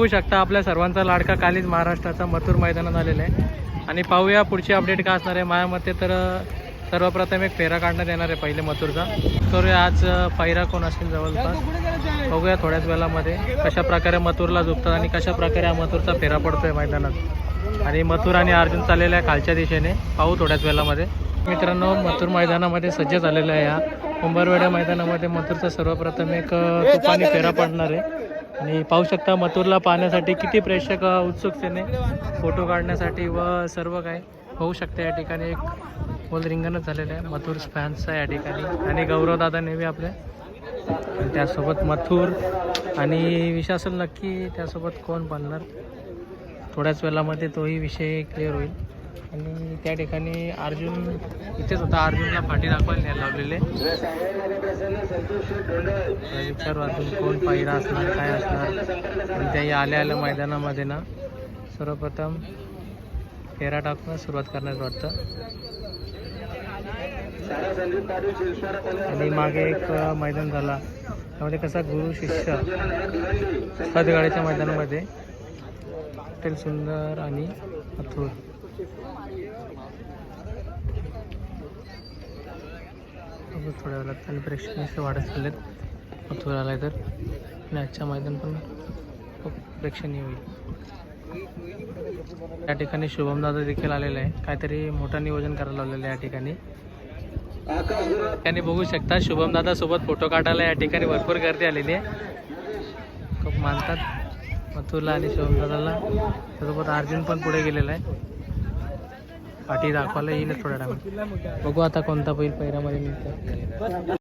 बघू शकता आपल्या सर्वांचा लाडका कालीच महाराष्ट्राचा मथुर मैदानात आलेला आहे. आणि पाहूया पुढची अपडेट काय असणार आहे. माझ्या मते तर सर्वप्रथम एक फेरा काढण्यात येणार आहे पहिले मथुरचा. करूया आज पायरा पहिरा कोण असेल जवळपास? बघूया थोड्याच वेळामध्ये कशा प्रकारे मथुरला झोपतात आणि कशा प्रकारे हा मथुरचा फेरा पडतोय मैदानात. आणि मथुर आणि अर्जुन चाललेला आहे खालच्या दिशेने. पाहू थोड्याच वेळामध्ये. मित्रांनो मथुर मैदानामध्ये सज्ज झालेलं आहे या कुंभारवेड्या मैदानामध्ये मथुरचा सर्वप्रथम एक तुपानी फेरा पडणार आहे. आणि पाहू शकता मथुरला पाहण्यासाठी किती प्रेक्षक उत्सुकतेने फोटो काढण्यासाठी व सर्व काय होऊ शकते या ठिकाणी. एक बोल रिंगणच झालेलं आहे. मथुर फॅन्सचा या ठिकाणी. आणि गौरवदादा नेहमी आपल्या आणि त्यासोबत मथुर आणि विषय असेल नक्की त्यासोबत कोण बनणार? थोड्याच वेळामध्ये तोही विषय क्लिअर होईल. आणि त्या ठिकाणी अर्जुन इथेच होता. अर्जुनला फाटी दाखवायला न्यायला लावलेले. विचारू अजून कोण पहिला असणार काय असणार आणि त्याही आल्या आल्या मैदानामध्ये ना सर्वप्रथम फेरा टाकून सुरुवात करण्यास वाटतं. आणि मागे एक मैदान झाला. त्यामध्ये कसा गुरु शिष्य गाडीच्या मैदानामध्ये हॉटेल सुंदर आणि मथुर थोड्या वेळात आणि प्रेक्षणीय वाढत चाललेत. मथुर आलाय तर. आणि आजच्या मैदान पण खूप प्रेक्षणीय होईल. या ठिकाणी शुभम दादा देखील आलेला आहे काहीतरी मोठं नियोजन करायला लावलेलं आहे या ठिकाणी. ठिकाणी बघू शकता शुभम दादा सोबत फोटो काढायला या ठिकाणी भरपूर गर्दी आलेली आहे. खूप मानतात. मथुरला आणि शुभम दादाला त्यासोबत अर्जुन पण पुढे गेलेला आहे. पाठी दाखवायला येईल थोड्या टाइम बघू आता कोणता बैल पहिऱ्यामध्ये मिळतो.